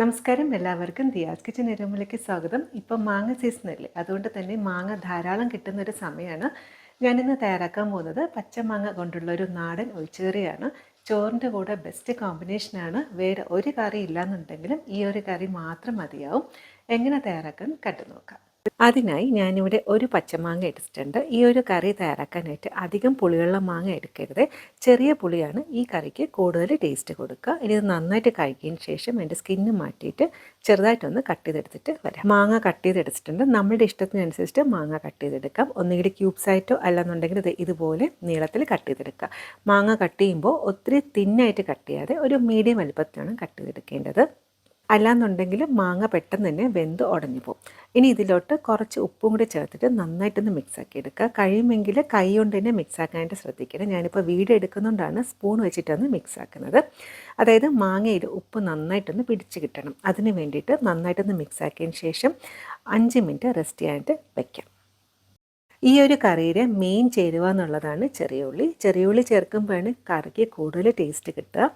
നമസ്കാരം എല്ലാവർക്കും ദിയാസ് കിച്ചൻ ഇരമുലയ്ക്ക് സ്വാഗതം. ഇപ്പം മാങ്ങ സീസണല്ലേ അതുകൊണ്ട് തന്നെ മാങ്ങ ധാരാളം കിട്ടുന്ന ഒരു സമയമാണ്. ഞാനിന്ന് തയ്യാറാക്കാൻ പോകുന്നത് പച്ചമാങ്ങ കൊണ്ടുള്ള ഒരു നാടൻ ഒഴിച്ചുകറിയാണ്. ചോറിന്റെ കൂടെ ബെസ്റ്റ് കോമ്പിനേഷനാണ് വേറെ ഒരു കറി ഇല്ലാന്നുണ്ടെങ്കിലും ഈ ഒരു കറി മാത്രം മതിയാവും. എങ്ങനെ തയ്യാറാക്കാൻ കണ്ടു നോക്കാം അതിനായി ഞാനിവിടെ ഒരു പച്ചമാങ്ങ എടുത്തിട്ടുണ്ട്. ഈ ഒരു കറി തയ്യാറാക്കാനായിട്ട് അധികം പുളിയുള്ള മാങ്ങ എടുക്കരുത്. ചെറിയ പുളിയാണ് ഈ കറിക്ക് കൂടുതൽ ടേസ്റ്റ് കൊടുക്കുക. ഇനി ഇത് നന്നായിട്ട് കഴിക്കിയതിന് ശേഷം എന്റെ സ്കിന്ന് മാറ്റിയിട്ട് ചെറുതായിട്ടൊന്ന് കട്ട് ചെയ്തെടുത്തിട്ട് വരാം. മാങ്ങ കട്ട് ചെയ്തെടുത്തിട്ടുണ്ട്. നമ്മുടെ ഇഷ്ടത്തിനനുസരിച്ച് മാങ്ങ കട്ട് ചെയ്തെടുക്കാം. ഒന്നുകിൽ ക്യൂബ്സ് ആയിട്ടോ അല്ലെന്നുണ്ടെങ്കിൽ ഇത് ഇതുപോലെ നീളത്തിൽ കട്ട് ചെയ്തെടുക്കുക. മാങ്ങ കട്ട് ചെയ്യുമ്പോൾ ഒത്തിരി തിന്നായിട്ട് കട്ട് ചെയ്യാതെ ഒരു മീഡിയം വലുപ്പത്തിലാണ് കട്ട് ചെയ്തെടുക്കേണ്ടത്. അല്ലാന്നുണ്ടെങ്കിൽ മാങ്ങ പെട്ടെന്ന് തന്നെ വെന്ത് ഉടഞ്ഞു പോകും ഇനി ഇതിലോട്ട് കുറച്ച് ഉപ്പും കൂടി ചേർത്തിട്ട് നന്നായിട്ടൊന്ന് മിക്സാക്കി എടുക്കുക. കഴിയുമെങ്കിൽ കൈ കൊണ്ട് തന്നെ മിക്സാക്കാനായിട്ട് ശ്രദ്ധിക്കണം. ഞാനിപ്പോൾ വീട് എടുക്കുന്നതുകൊണ്ടാണ് സ്പൂൺ വെച്ചിട്ടൊന്ന് മിക്സാക്കുന്നത് അതായത് മാങ്ങയിൽ ഉപ്പ് നന്നായിട്ടൊന്ന് പിടിച്ച് കിട്ടണം. അതിന് വേണ്ടിയിട്ട് നന്നായിട്ടൊന്ന് മിക്സാക്കിയതിന് ശേഷം അഞ്ച് മിനിറ്റ് റെസ്റ്റ് ചെയ്യാനായിട്ട് വയ്ക്കാം ഈ ഒരു കറിയുടെ മെയിൻ ചേരുവ എന്നുള്ളതാണ് ചെറിയ ഉള്ളി. ചെറിയ ഉള്ളി ചേർക്കുമ്പോഴാണ് കറിക്ക് കൂടുതൽ ടേസ്റ്റ് കിട്ടുക.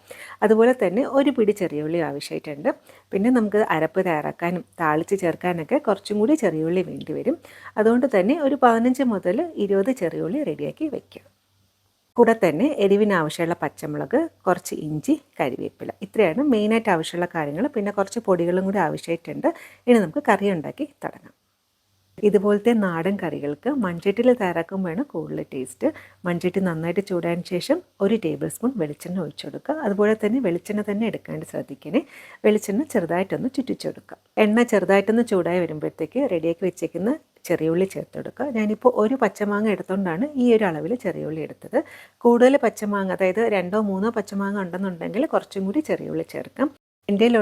അതുപോലെ തന്നെ ഒരു പിടി ചെറിയ ഉള്ളി ആവശ്യമായിട്ടുണ്ട്. പിന്നെ നമുക്ക് അരപ്പ് തയ്യാറാക്കാനും താളിച്ച് ചേർക്കാനൊക്കെ കുറച്ചും കൂടി ചെറിയ ഉള്ളി വേണ്ടി വരും. അതുകൊണ്ട് തന്നെ ഒരു പതിനഞ്ച് മുതൽ ഇരുപത് ചെറിയ ഉള്ളി റെഡിയാക്കി വയ്ക്കുക കൂടെ തന്നെ എരിവിന് ആവശ്യമുള്ള പച്ചമുളക് കുറച്ച് ഇഞ്ചി കരിവേപ്പില. ഇത്രയാണ് മെയിനായിട്ട് ആവശ്യമുള്ള കാര്യങ്ങൾ. പിന്നെ കുറച്ച് പൊടികളും കൂടി ആവശ്യമായിട്ടുണ്ട്. ഇനി നമുക്ക് കറി ഉണ്ടാക്കി തുടങ്ങാം. ഇതുപോലത്തെ നാടൻ കറികൾക്ക് മൺചട്ടിയിൽ വേണം കൂടുതൽ ടേസ്റ്റ് മൺചട്ടി നന്നായിട്ട് ചൂടായതിന് ശേഷം ഒരു ടേബിൾ സ്പൂൺ വെളിച്ചെണ്ണ ഒഴിച്ചു കൊടുക്കുക. അതുപോലെ തന്നെ വെളിച്ചെണ്ണ തന്നെ എടുക്കാണ്ട് ശ്രദ്ധിക്കണേ. വെളിച്ചെണ്ണ ചെറുതായിട്ടൊന്ന് ചുറ്റിച്ചെടുക്കുക എണ്ണ ചെറുതായിട്ടൊന്ന് ചൂടായി വരുമ്പോഴത്തേക്ക് റെഡിയാക്കി വെച്ചേക്കുന്ന ചെറിയുള്ളി ചേർത്ത് കൊടുക്കുക. ഞാനിപ്പോൾ ഒരു പച്ചമാങ്ങ എടുത്തുകൊണ്ടാണ് ഈ ഒരു അളവിൽ ചെറിയുള്ളി എടുത്തത്. കൂടുതൽ പച്ചമാങ്ങ അതായത് രണ്ടോ മൂന്നോ പച്ചമാങ്ങ ഉണ്ടെന്നുണ്ടെങ്കിൽ കുറച്ചും കൂടി ചെറിയുള്ളി ചേർക്കാം.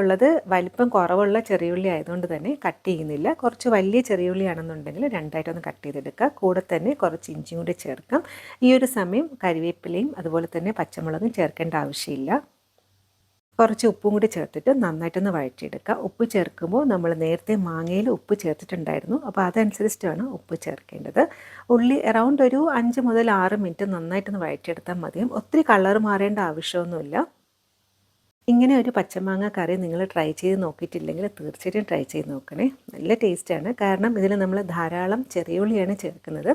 ഉള്ളത് വലിപ്പം കുറവുള്ള ചെറിയുള്ളി ആയതുകൊണ്ട് തന്നെ കട്ട് ചെയ്യുന്നില്ല. കുറച്ച് വലിയ ചെറിയുള്ളി ആണെന്നുണ്ടെങ്കിൽ രണ്ടായിട്ടൊന്ന് കട്ട് ചെയ്തെടുക്കുക. കൂടെ തന്നെ കുറച്ച് ഇഞ്ചിയും കൂടി ചേർക്കാം. ഈ ഒരു സമയം കരിവേപ്പിലയും അതുപോലെ തന്നെ പച്ചമുളകും ചേർക്കേണ്ട ആവശ്യമില്ല. കുറച്ച് ഉപ്പും കൂടി ചേർത്തിട്ട് നന്നായിട്ടൊന്ന് വഴറ്റിയെടുക്കുക. ഉപ്പ് ചേർക്കുമ്പോൾ നമ്മൾ നേരത്തെ മാങ്ങയിൽ ഉപ്പ് ചേർത്തിട്ടുണ്ടായിരുന്നു. അപ്പോൾ അതനുസരിച്ചിട്ടാണ് ഉപ്പ് ചേർക്കേണ്ടത്. ഉള്ളി അറൗണ്ട് ഒരു അഞ്ച് മുതൽ ആറ് മിനിറ്റ് നന്നായിട്ടൊന്ന് വഴറ്റിയെടുത്താൽ മതിയും. ഒത്തിരി കളർ മാറേണ്ട ആവശ്യമൊന്നുമില്ല. ഇങ്ങനെ ഒരു പച്ചമാങ്ങ കറി നിങ്ങൾ ട്രൈ ചെയ്ത് നോക്കിയിട്ടില്ലെങ്കിൽ തീർച്ചയായിട്ടും ട്രൈ ചെയ്ത് നോക്കണേ. നല്ല ടേസ്റ്റാണ് കാരണം ഇതിൽ നമ്മൾ ധാരാളം ചെറിയ ഉള്ളിയാണ് ചേർക്കുന്നത്.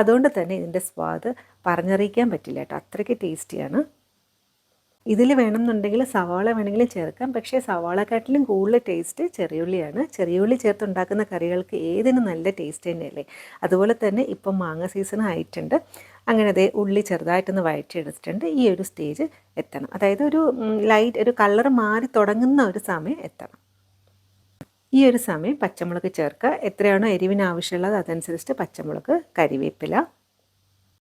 അതുകൊണ്ട് തന്നെ ഇതിന്റെ സ്വാദ് പറഞ്ഞറിയിക്കാൻ പറ്റില്ല കേട്ടോ. അത്രയ്ക്ക് ടേസ്റ്റിയാണ് ഇതിൽ വേണമെന്നുണ്ടെങ്കിൽ സവാള വേണമെങ്കിൽ ചേർക്കാം. പക്ഷേ സവാളക്കാട്ടിലും കൂടുതൽ ടേസ്റ്റ് ചെറിയുള്ളിയാണ്. ചെറിയുള്ളി ചേർത്തുണ്ടാക്കുന്ന കറികൾക്ക് ഏതിനും നല്ല ടേസ്റ്റ് തന്നെയല്ലേ? അതുപോലെ തന്നെ ഇപ്പം മാങ്ങ സീസൺ ആയിട്ടുണ്ട്. അങ്ങനെ അതേ ഉള്ളി ചെറുതായിട്ടൊന്ന് വഴറ്റിയെടുത്തിട്ടുണ്ട്. ഈ ഒരു സ്റ്റേജ് എത്തണം. അതായത് ഒരു ലൈറ്റ് ഒരു കളർ മാറി തുടങ്ങുന്ന ഒരു സമയം എത്തണം. ഈ ഒരു സമയം പച്ചമുളക് ചേർക്കുക. എത്രയാണോ എരിവിന് ആവശ്യമുള്ളത് അതനുസരിച്ചിട്ട് പച്ചമുളക് കരിവേപ്പില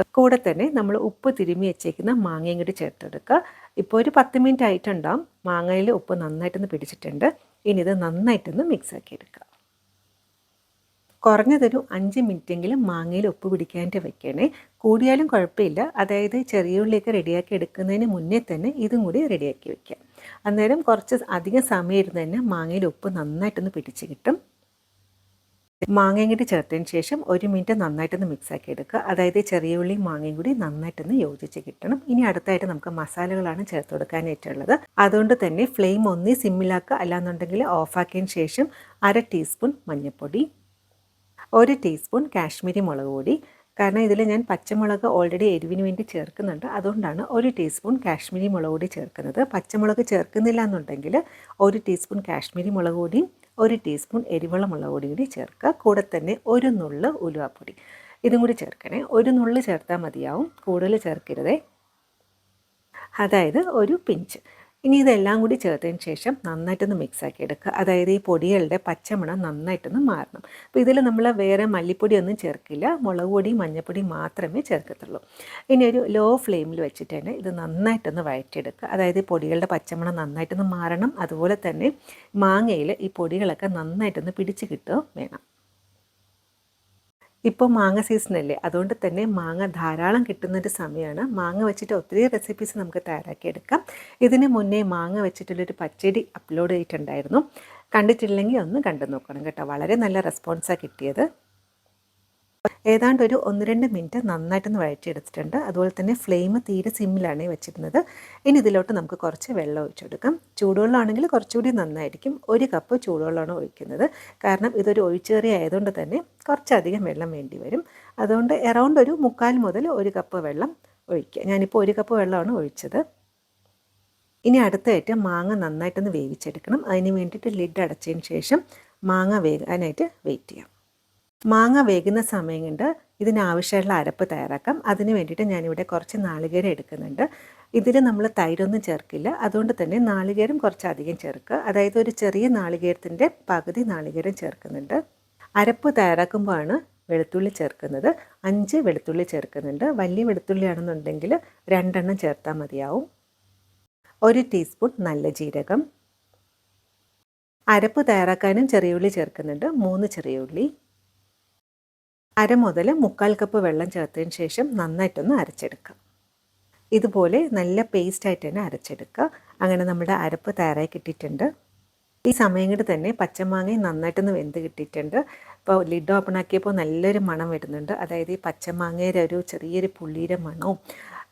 കൂടെ തന്നെ നമ്മൾ ഉപ്പ് തിരുമ്മി വെച്ചേക്കുന്ന മാങ്ങയും കൂടി ചേർത്തെടുക്കുക. ഇപ്പോൾ ഒരു പത്ത് മിനിറ്റ് ആയിട്ടുണ്ടാവും. മാങ്ങയിൽ ഉപ്പ് നന്നായിട്ടൊന്ന് പിടിച്ചിട്ടുണ്ട്. ഇനി ഇത് നന്നായിട്ടൊന്ന് മിക്സ് ആക്കി എടുക്കുക. കുറഞ്ഞതൊരു അഞ്ച് മിനിറ്റെങ്കിലും മാങ്ങയിൽ ഉപ്പ് പിടിക്കാനായിട്ട് വെക്കണേ. കൂടിയാലും കുഴപ്പമില്ല. അതായത് ചെറിയ ഉള്ളിയൊക്കെ റെഡിയാക്കി എടുക്കുന്നതിന് മുന്നേ തന്നെ ഇതും കൂടി റെഡിയാക്കി വെക്കാം. അന്നേരം കുറച്ച് അധികം സമയം ഇരുന്ന് തന്നെ മാങ്ങയിൽ ഉപ്പ് നന്നായിട്ടൊന്ന് പിടിച്ച് കിട്ടും. മാങ്ങയും കൂടി ചേർത്തതിന് ശേഷം ഒരു മിനിറ്റ് നന്നായിട്ടൊന്ന് മിക്സ് ആക്കി എടുക്കുക. അതായത് ചെറിയ ഉള്ളി മാങ്ങയും കൂടി നന്നായിട്ടൊന്ന് യോജിച്ച് കിട്ടണം. ഇനി അടുത്തായിട്ട് നമുക്ക് മസാലകളാണ് ചേർത്ത് കൊടുക്കാനായിട്ടുള്ളത്. അതുകൊണ്ട് തന്നെ ഫ്ലെയിം ഒന്നി സിമ്മിലാക്കുക അല്ലാന്നുണ്ടെങ്കിൽ ഓഫാക്കിയതിന് ശേഷം അര ടീസ്പൂൺ മഞ്ഞൾപ്പൊടി ഒരു ടീസ്പൂൺ കാശ്മീരി മുളക് പൊടി. കാരണം ഇതിൽ ഞാൻ പച്ചമുളക് ഓൾറെഡി എരിവിന് വേണ്ടി ചേർക്കുന്നുണ്ട്. അതുകൊണ്ടാണ് ഒരു ടീസ്പൂൺ കാശ്മീരി മുളക് പൊടി ചേർക്കുന്നത്. പച്ചമുളക് ചേർക്കുന്നില്ല എന്നുണ്ടെങ്കിൽ ഒരു ടീസ്പൂൺ കാശ്മീരി മുളക് പൊടിയും ഒരു ടീസ്പൂൺ എരിവെള്ളമുള്ള പൊടി കൂടി ചേർക്കുക. കൂടെ തന്നെ ഒരു നുള്ള് ഉലുവാപ്പൊടി. ഇതും കൂടി ചേർക്കണേ. ഒരു നുള്ള് ചേർത്താൽ മതിയാവും. കൂടുതൽ ചേർക്കരുതേ. അതായത് ഒരു പിഞ്ച്. ഇനി ഇതെല്ലാം കൂടി ചേർത്തതിന് ശേഷം നന്നായിട്ടൊന്ന് മിക്സാക്കി എടുക്കുക. അതായത് ഈ പൊടികളുടെ പച്ചമണം നന്നായിട്ടൊന്ന് മാറണം. അപ്പോൾ ഇതിൽ നമ്മൾ വേറെ മല്ലിപ്പൊടി ഒന്നും ചേർക്കില്ല. മുളക് പൊടി മഞ്ഞൾപ്പൊടി മാത്രമേ ചേർക്കത്തുള്ളൂ. ഇനി ഒരു ലോ ഫ്ലെയിമിൽ വെച്ചിട്ട് തന്നെ ഇത് നന്നായിട്ടൊന്ന് വഴറ്റിയെടുക്കുക. അതായത് ഈ പൊടികളുടെ പച്ചമണം നന്നായിട്ടൊന്ന് മാറണം. അതുപോലെ തന്നെ മാങ്ങയിൽ ഈ പൊടികളൊക്കെ നന്നായിട്ടൊന്ന് പിടിച്ച് കിട്ടുകയും വേണം. ഇപ്പോൾ മാങ്ങ സീസണല്ലേ അതുകൊണ്ട് തന്നെ മാങ്ങ ധാരാളം കിട്ടുന്നൊരു സമയമാണ് മാങ്ങ വെച്ചിട്ട് ഒത്തിരി റെസിപ്പീസ് നമുക്ക് തയ്യാറാക്കിയെടുക്കാം. ഇതിന് മുന്നേ മാങ്ങ വെച്ചിട്ടുള്ളൊരു പച്ചടി അപ്ലോഡ് ചെയ്തിട്ടുണ്ടായിരുന്നു. കണ്ടിട്ടില്ലെങ്കിൽ ഒന്ന് കണ്ടു നോക്കണം കേട്ടോ. വളരെ നല്ല റെസ്പോൺസാണ് കിട്ടിയത്. ഏതാണ്ട് ഒരു ഒന്ന് രണ്ട് മിനിറ്റ് നന്നായിട്ടൊന്ന് വഴറ്റിയെടുത്തിട്ടുണ്ട്. അതുപോലെ തന്നെ ഫ്ലെയിം തീരെ സിമ്മിലാണ് വെച്ചിരുന്നത്. ഇനി ഇതിലോട്ട് നമുക്ക് കുറച്ച് വെള്ളം ഒഴിച്ചെടുക്കാം. ചൂടുവെള്ളമാണെങ്കിൽ കുറച്ചുകൂടി നന്നായിരിക്കും. ഒരു കപ്പ് ചൂടുവെള്ളമാണ് ഒഴിക്കുന്നത്. കാരണം ഇതൊരു ഒഴിച്ചേറി ആയതുകൊണ്ട് തന്നെ കുറച്ചധികം വെള്ളം വേണ്ടി വരും. അതുകൊണ്ട് എറൗണ്ട് ഒരു മുക്കാൽ മുതൽ ഒരു കപ്പ് വെള്ളം ഒഴിക്കുക. ഞാനിപ്പോൾ ഒരു കപ്പ് വെള്ളമാണ് ഒഴിച്ചത്. ഇനി അടുത്തായിട്ട് മാങ്ങ നന്നായിട്ടൊന്ന് വേവിച്ചെടുക്കണം. അതിന് വേണ്ടിയിട്ട് ലിഡ് അടച്ചതിന് ശേഷം മാങ്ങ വേകാനായിട്ട് വെയിറ്റ് ചെയ്യാം. മാങ്ങ വേകുന്ന സമയം കൊണ്ട് ഇതിനാവശ്യമുള്ള അരപ്പ് തയ്യാറാക്കാം. അതിന് വേണ്ടിയിട്ട് ഞാനിവിടെ കുറച്ച് നാളികേരം എടുക്കുന്നുണ്ട്. ഇതിൽ നമ്മൾ തൈരൊന്നും ചേർക്കില്ല. അതുകൊണ്ട് തന്നെ നാളികേരം കുറച്ചധികം ചേർക്കുക. അതായത് ഒരു ചെറിയ നാളികേരത്തിന്റെ പകുതി നാളികേരം ചേർക്കുന്നുണ്ട്. അരപ്പ് തയ്യാറാക്കുമ്പോഴാണ് വെളുത്തുള്ളി ചേർക്കുന്നത്. അഞ്ച് വെളുത്തുള്ളി ചേർക്കുന്നുണ്ട്. വലിയ വെളുത്തുള്ളിയാണെന്നുണ്ടെങ്കിൽ രണ്ടെണ്ണം ചേർത്താൽ മതിയാവും. ഒരു ടീസ്പൂൺ നല്ല ജീരകം. അരപ്പ് തയ്യാറാക്കാനും ചെറിയ ഉള്ളി ചേർക്കുന്നുണ്ട്. മൂന്ന് ചെറിയ ഉള്ളി. അര മുതൽ മുക്കാൽ കപ്പ് വെള്ളം ചേർത്തതിന് ശേഷം നന്നായിട്ടൊന്ന് അരച്ചെടുക്കാം. ഇതുപോലെ നല്ല പേസ്റ്റായിട്ട് തന്നെ അരച്ചെടുക്കുക. അങ്ങനെ നമ്മുടെ അരപ്പ് തയ്യാറായി കിട്ടിയിട്ടുണ്ട്. ഈ സമയം കൊണ്ട് തന്നെ പച്ചമാങ്ങയും നന്നായിട്ടൊന്ന് വെന്ത് കിട്ടിയിട്ടുണ്ട്. ഇപ്പോൾ ലിഡ് ഓപ്പൺ ആക്കിയപ്പോൾ നല്ലൊരു മണം വരുന്നുണ്ട്. അതായത് ഈ പച്ചമാങ്ങയുടെ ഒരു ചെറിയൊരു പുള്ളിയുടെ മണവും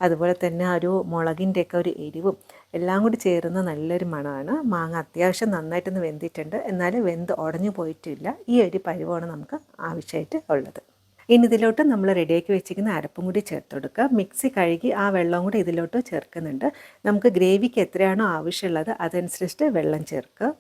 അതുപോലെ തന്നെ ആ ഒരു മുളകിന്റെയൊക്കെ ഒരു എരിവും എല്ലാം കൂടി ചേരുന്ന നല്ലൊരു മണമാണ്. മാങ്ങ അത്യാവശ്യം നന്നായിട്ടൊന്ന് വെന്തിട്ടുണ്ട്. എന്നാൽ വെന്ത് ഉടഞ്ഞു പോയിട്ടില്ല. ഈ ഒരു പരിവാണ് നമുക്ക് ആവശ്യമായിട്ട് ഉള്ളത്. ഇനി ഇതിലോട്ട് നമ്മൾ റെഡിയാക്കി വെച്ചിരിക്കുന്ന അരപ്പും കൂടി ചേർത്ത് കൊടുക്കുക. മിക്സി കഴുകി ആ വെള്ളം കൂടി ഇതിലോട്ട് ചേർക്കുന്നുണ്ട്. നമുക്ക് ഗ്രേവിക്ക് എത്രയാണോ ആവശ്യമുള്ളത് അതനുസരിച്ചിട്ട് വെള്ളം ചേർക്കുക.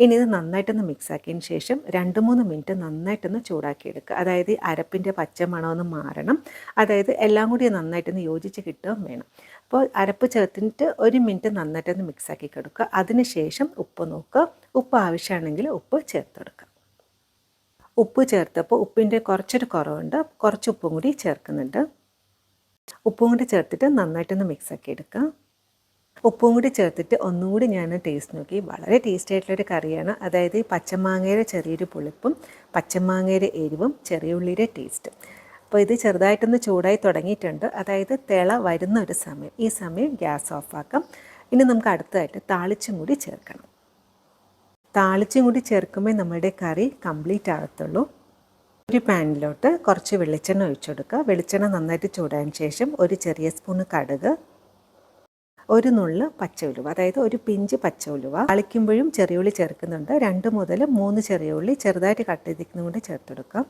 ഇനി ഇത് നന്നായിട്ടൊന്ന് മിക്സാക്കിയതിന് ശേഷം രണ്ട് മൂന്ന് മിനിറ്റ് നന്നായിട്ടൊന്ന് ചൂടാക്കിയെടുക്കുക. അതായത് അരപ്പിന്റെ പച്ച മണമൊന്ന് മാറണം. അതായത് എല്ലാം കൂടി നന്നായിട്ടൊന്ന് യോജിച്ച് കിട്ടുകയും വേണം. അപ്പോൾ അരപ്പ് ചേർത്തിട്ട് ഒരു മിനിറ്റ് നന്നായിട്ടൊന്ന് മിക്സാക്കി കൊടുക്കുക. അതിന് ശേഷം ഉപ്പ് നോക്കുക. ഉപ്പ് ആവശ്യമാണെങ്കിൽ ഉപ്പ് ചേർത്തെടുക്കുക ഉപ്പ് ചേർത്തപ്പോൾ ഉപ്പിന്റെ കുറച്ചൊരു കുറവുണ്ട്. കുറച്ച് ഉപ്പും കൂടി ചേർക്കുന്നുണ്ട്. ഉപ്പും കൂടി ചേർത്തിട്ട് നന്നായിട്ടൊന്ന് മിക്സ് ആക്കി എടുക്കുക ഉപ്പും കൂടി ചേർത്തിട്ട് ഒന്നുകൂടി ഞാൻ ടേസ്റ്റ് നോക്കി. വളരെ ടേസ്റ്റ് ആയിട്ടുള്ളൊരു കറിയാണ്. അതായത് ഈ പച്ചമാങ്ങയുടെ ചെറിയൊരു പുളിപ്പും പച്ചമാങ്ങയുടെ എരിവും ചെറിയ ഉള്ളിയുടെ ടേസ്റ്റ് അപ്പോൾ ഇത് ചെറുതായിട്ടൊന്ന് ചൂടായി തുടങ്ങിയിട്ടുണ്ട്. അതായത് തിള വരുന്ന ഒരു സമയം. ഈ സമയം ഗ്യാസ് ഓഫാക്കാം ഇനി നമുക്ക് അടുത്തതായിട്ട് താളിച്ചും കൂടി ചേർക്കണം. താളിച്ചും കൂടി ചേർക്കുമ്പോൾ നമ്മുടെ കറി കംപ്ലീറ്റ് ആകത്തുള്ളൂ. ഒരു പാനിലോട്ട് കുറച്ച് വെളിച്ചെണ്ണ ഒഴിച്ചെടുക്കുക വെളിച്ചെണ്ണ നന്നായിട്ട് ചൂടാൻ ശേഷം ഒരു ചെറിയ സ്പൂണ് കടുക് ഒരു നുള്ള് പച്ച ഉലുവ അതായത് ഒരു പിഞ്ച് പച്ച ഉലുവ ചെറിയ ചെറിയുള്ളി ചേർക്കുന്നുണ്ട്. രണ്ട് മുതൽ മൂന്ന് ചെറിയുള്ളി ചെറുതായിട്ട് കട്ട് ചെയ്തിരിക്കുന്നതുകൊണ്ട് ചേർത്തെടുക്കാം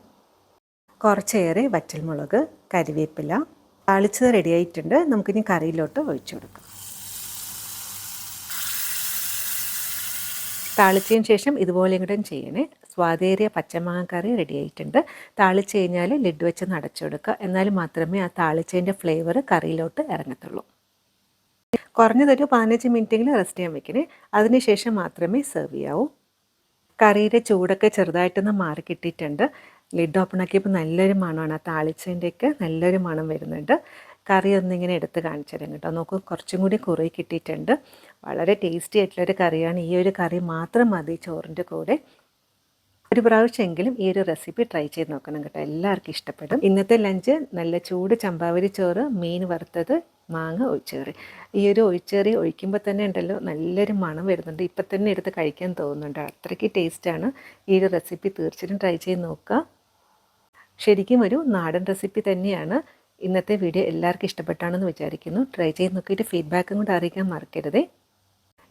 കുറച്ചേറെ വറ്റൽമുളക് കരിവേപ്പില താളിച്ചത് റെഡി ആയിട്ടുണ്ട്. നമുക്കിനി കറിയിലോട്ട് ഒഴിച്ചു കൊടുക്കാം. താളിച്ചതിന് ശേഷം ഇതുപോലെ ഇങ്ങോട്ടും ചെയ്യണേ. സ്വാദേറിയ പച്ചമാങ്ങ കറി റെഡി ആയിട്ടുണ്ട്. താളിച്ച് കഴിഞ്ഞാൽ ലിഡ് വെച്ച് നടച്ചു കൊടുക്കുക എന്നാൽ മാത്രമേ ആ താളിച്ചതിന്റെ ഫ്ലേവർ കറിയിലോട്ട് ഇറങ്ങത്തുള്ളൂ. കുറഞ്ഞതൊരു പതിനഞ്ച് മിനിറ്റെങ്കിലും റെസ്റ്റ് ചെയ്യാൻ വെക്കണേ. അതിനുശേഷം മാത്രമേ സെർവ് ചെയ്യാവൂ. കറിയുടെ ചൂടൊക്കെ ചെറുതായിട്ടൊന്ന് മാറി കിട്ടിയിട്ടുണ്ട്. ലിഡ് ഓപ്പൺ ആക്കിയപ്പോൾ നല്ലൊരു മണമാണ്. ആ താളിച്ചതിന്റെയൊക്കെ നല്ലൊരു മണം വരുന്നുണ്ട്. കറി ഒന്നിങ്ങനെ എടുത്ത് കാണിച്ചു തരാം കേട്ടോ. നോക്കൂ കുറച്ചും കൂടി കുറേ കിട്ടിയിട്ടുണ്ട്. വളരെ ടേസ്റ്റി ആയിട്ടുള്ളൊരു കറിയാണ്. ഈ ഒരു കറി മാത്രം മതി ചോറിന്റെ കൂടെ. ഒരു പ്രാവശ്യമെങ്കിലും ഈ ഒരു റെസിപ്പി ട്രൈ ചെയ്ത് നോക്കണം കേട്ടോ. എല്ലാവർക്കും ഇഷ്ടപ്പെടും. ഇന്നത്തെ ലഞ്ച് നല്ല ചൂട് ചമ്പാവരി ചോറ് മീൻ വറുത്തത് മാങ്ങ ഒഴിച്ചേറി ഈ ഒരു ഒഴിച്ചേറി ഒഴിക്കുമ്പോൾ തന്നെ ഉണ്ടല്ലോ നല്ലൊരു മണം വരുന്നുണ്ട്. ഇപ്പം തന്നെ എടുത്ത് കഴിക്കാൻ തോന്നുന്നുണ്ട്. അത്രയ്ക്ക് ടേസ്റ്റാണ് ഈ ഒരു റെസിപ്പി തീർച്ചയായിട്ടും ട്രൈ ചെയ്ത് നോക്കുക. ശരിക്കും ഒരു നാടൻ റെസിപ്പി തന്നെയാണ്. ഇന്നത്തെ വീഡിയോ എല്ലാവർക്കും ഇഷ്ടപ്പെട്ടാണെന്ന് വിചാരിക്കുന്നു. ട്രൈ ചെയ്ത് നോക്കിയിട്ട് ഫീഡ്ബാക്കും കൂടെ അറിയിക്കാൻ മറക്കരുതേ.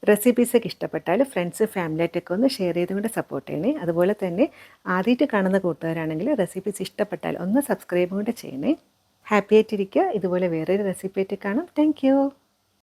റെസിപ്പീസൊക്കെ ഇഷ്ടപ്പെട്ടാൽ ഫ്രണ്ട്സ് ഫാമിലിയായിട്ടൊക്കെ ഒന്ന് ഷെയർ ചെയ്തുകൊണ്ട് സപ്പോർട്ട് ചെയ്യണേ. അതുപോലെ തന്നെ ആദ്യമായിട്ട് കാണുന്ന കൂട്ടുകാരാണെങ്കിൽ റെസിപ്പീസ് ഇഷ്ടപ്പെട്ടാൽ ഒന്ന് സബ്സ്ക്രൈബ് കൂടെ ചെയ്യണേ. ഹാപ്പി ആയിട്ടിരിക്കുക. ഇതുപോലെ വേറൊരു റെസിപ്പി ആയിട്ട് കാണാം. താങ്ക്